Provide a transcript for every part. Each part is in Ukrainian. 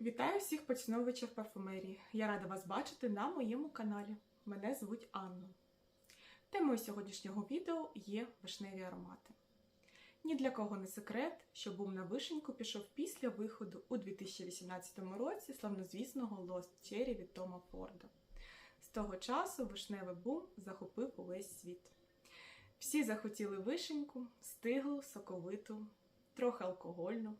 Вітаю всіх поціновувачів парфумерії. Я рада вас бачити на моєму каналі. Мене звуть Анна. Темою сьогоднішнього відео є вишневі аромати. Ні для кого не секрет, що бум на вишеньку пішов після виходу у 2018 році славнозвісного Lost Cherry від Тома Форда. З того часу вишневий бум захопив увесь світ. Всі захотіли вишеньку, стиглу, соковиту, трохи алкогольну.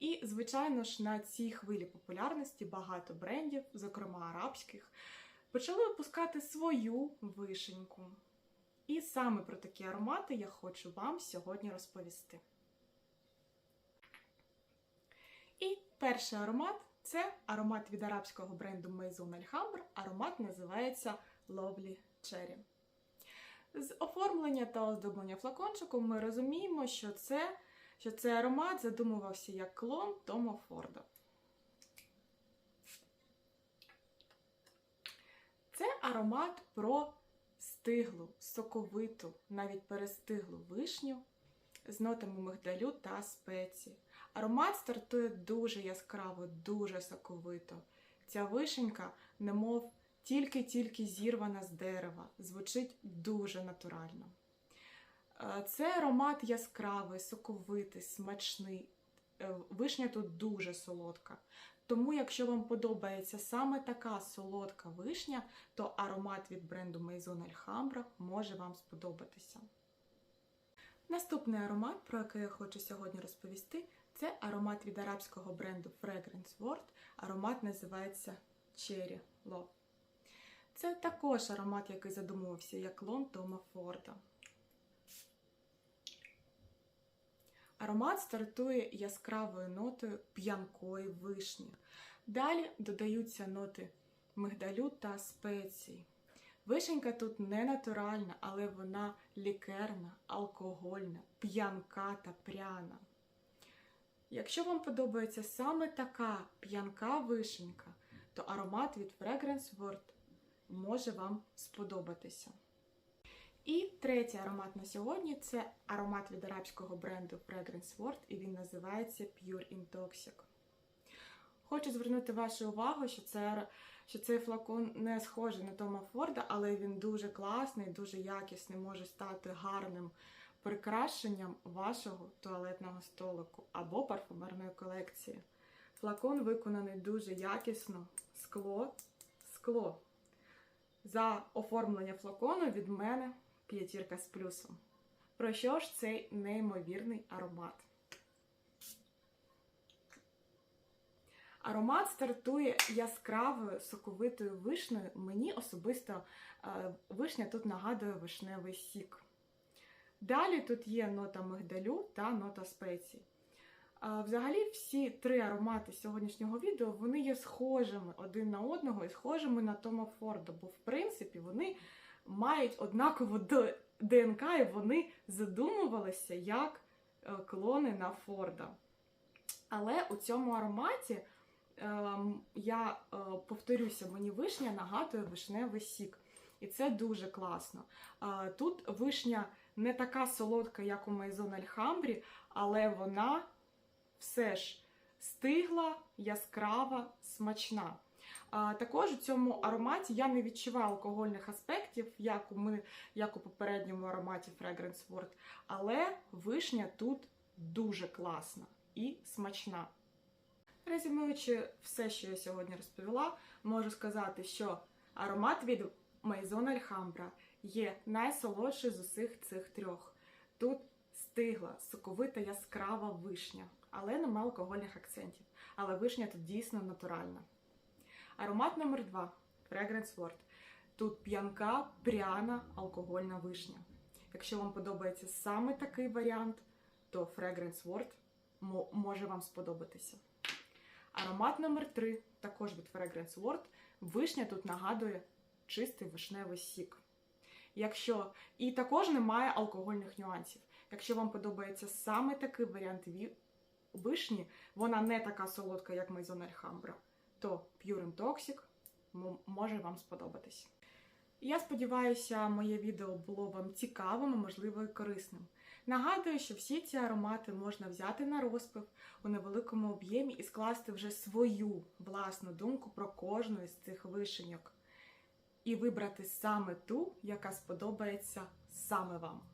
І, звичайно ж, на цій хвилі популярності багато брендів, зокрема арабських, почали випускати свою вишеньку. І саме про такі аромати я хочу вам сьогодні розповісти. І перший аромат це аромат від арабського бренду Maison Alhambra. Аромат називається Lovely Cherry. З оформлення та оздоблення флакончику ми розуміємо, що це що цей аромат задумувався як клон Тома Форда. Це аромат про стиглу, соковиту, навіть перестиглу вишню з нотами мигдалю та спеції. Аромат стартує дуже яскраво, дуже соковито. Ця вишенька, немов тільки-тільки зірвана з дерева, звучить дуже натурально. Це аромат яскравий, соковитий, смачний. Е, Вишня тут дуже солодка. Тому, якщо вам подобається саме така солодка вишня, то аромат від бренду Maison Alhambra може вам сподобатися. Наступний аромат, про який я хочу сьогодні розповісти, це аромат від арабського бренду Fragrance World. Аромат називається Cherry Love. Це також аромат, який задумувався як клон Тома Форда. Аромат стартує яскравою нотою п'янкої вишні. Далі додаються ноти мигдалю та спецій. Вишенька тут не натуральна, але вона лікерна, алкогольна, п'янка та пряна. Якщо вам подобається саме така п'янка вишенька, то аромат від Fragrance World може вам сподобатися. І третій аромат на сьогодні це аромат від арабського бренду Fragrance World, і він називається Pure Intoxic. Хочу звернути вашу увагу, що, це, що цей флакон не схожий на Тома Форда, але він дуже класний, дуже якісний, може стати гарним прикрашенням вашого туалетного столику або парфумерної колекції. Флакон виконаний дуже якісно, скло, скло. За оформлення флакону від мене п'ятірка з плюсом. Про що ж цей неймовірний аромат? Аромат стартує яскравою соковитою вишнею. Мені особисто е, вишня тут нагадує вишневий сік. Далі тут є нота мигдалю та нота спецій. Взагалі, всі три аромати сьогоднішнього відео вони є схожими один на одного і схожими на Тома Форда, бо в принципі вони мають однакову ДНК, і вони задумувалися як е, клони на Форда. Але у цьому ароматі ем, я е, повторюся, мені вишня нагадує вишневий сік. І це дуже класно. Тут вишня не така солодка, як у Maison Alhambra, але вона все ж стигла, яскрава, смачна. Також у цьому ароматі я не відчуваю алкогольних аспектів, як у, ми, як у попередньому ароматі Fragrance World, але вишня тут дуже класна і смачна. Резюмуючи все, що я сьогодні розповіла, можу сказати, що аромат від Maison Alhambra є найсолодший з усіх цих трьох. Тут стигла, соковита яскрава вишня, але нема алкогольних акцентів. Але вишня тут дійсно натуральна. Аромат номер 2 Fragrance World. Тут п'янка, пряна, алкогольна вишня. Якщо вам подобається саме такий варіант, то Fragrance World може вам сподобатися. Аромат номер 3 також від Fragrance World. Вишня тут нагадує чистий вишневий сік. Якщо І також немає алкогольних нюансів. Якщо вам подобається саме такий варіант вишні, вона не така солодка, як Maison Alhambra, то Pure Toxic може вам сподобатись. Я сподіваюся, моє відео було вам цікавим, а можливо і корисним. Нагадую, що всі ці аромати можна взяти на розпив у невеликому об'ємі і скласти вже свою власну думку про кожну із цих вишеньок. І вибрати саме ту, яка сподобається саме вам.